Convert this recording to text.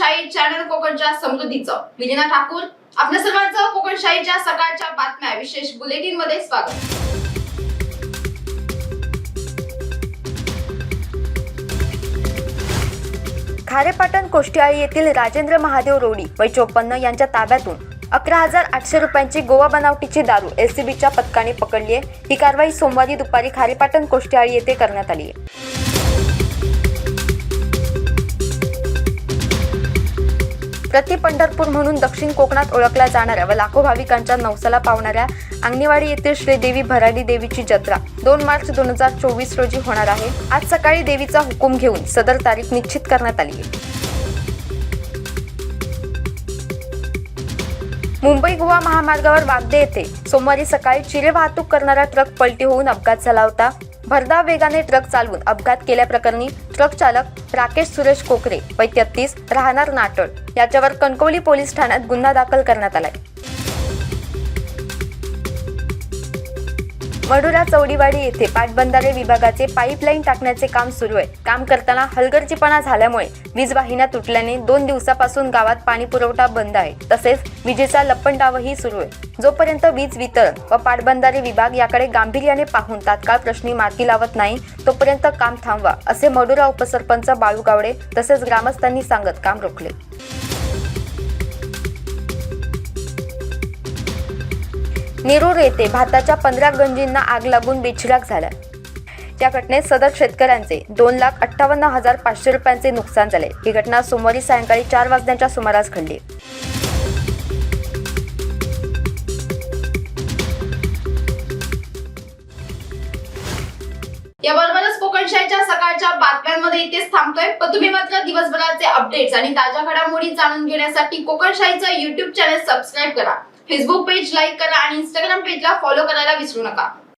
कोकणच्या समृद्धीचं. विलिना ठाकूर आपल्या सर्वांचं कोकणशाहीच्या सकाळच्या बातम्या. विशेष बुलेटिनमध्ये स्वागत. खारेपाटण कोष्टीआळी येथील राजेंद्र महादेव रोडी वय चोपन्न यांच्या ताब्यातून अकरा हजार आठशे रुपयांची गोवा बनावटीची दारू एलसीबीच्या पथकाने पकडली आहे. ही कारवाई सोमवारी दुपारी खारेपाटण कोष्टीआळी येथे करण्यात आली आहे. प्रति पंढरपूर म्हणून दक्षिण कोकणात ओळखल्या जाणाऱ्या व लाखो भाविकांच्या नवसाला पावणाऱ्या अंगणेवाडी येथील श्रीदेवी भराडी देवीची जत्रा दोन मार्च दोन हजार चोवीस रोजी होणार आहे. आज सकाळी देवीचा हुकूम घेऊन सदर तारीख निश्चित करण्यात आली आहे. मुंबई गोवा महामार्गावर वागदे येथे सोमवारी सकाळी चिरे वाहतूक करणारा ट्रक पलटी होऊन अपघात झाला होता. भरधाव वेगाने ट्रक चालवून अपघात केल्याप्रकरणी ट्रक चालक राकेश सुरेश कोकरे वय तेहतीस राहणार नाटळ. याच्यावर कणकवली पोलीस ठाण्यात गुन्हा दाखल करण्यात आलाय. मडुरा चौडीवाडी येथे पाटबंधारे विभागाचे पाईपलाईन टाकण्याचे काम सुरू आहे. काम करताना हलगर्जीपणा झाल्यामुळे वीज वाहिन्या तुटल्याने दोन दिवसापासून गावात पाणी पुरवठा बंद आहे. तसेच विजेचा लपंडावही सुरू आहे. जोपर्यंत वीज वितरण व पाटबंधारे विभाग याकडे गांभीर्याने पाहून तात्काळ प्रश्नी मार्गी लावत नाही तोपर्यंत काम थांबवा असे मडुरा उपसरपंच बाळू गावडे तसेच ग्रामस्थांनी सांगत काम रोखले. नेरूर येथे भाताच्या पंधरा गंजींना आग लागून बेचिराग झाला. त्या घटनेत सदर शेतकऱ्यांचे दोन लाख अठ्ठावन्न हजार पाचशे रुपयांचे नुकसान झाले. ही घटना सोमवारी सायंकाळी चार वाजण्याच्या सुमारास घडली. याबरोबरच कोकणशाहीच्या सकाळच्या बातम्यांमध्ये इथेच थांबतोय. पण तुम्ही मात्र दिवसभराचे अपडेट्स आणि ताज्या घडामोडी जाणून घेण्यासाठी कोकणशाहीचं युट्यूब चॅनल सबस्क्राईब करा. फेसबुक पेज लाईक करा आणि इंस्टाग्राम पेजला फॉलो करायला विसरू नका.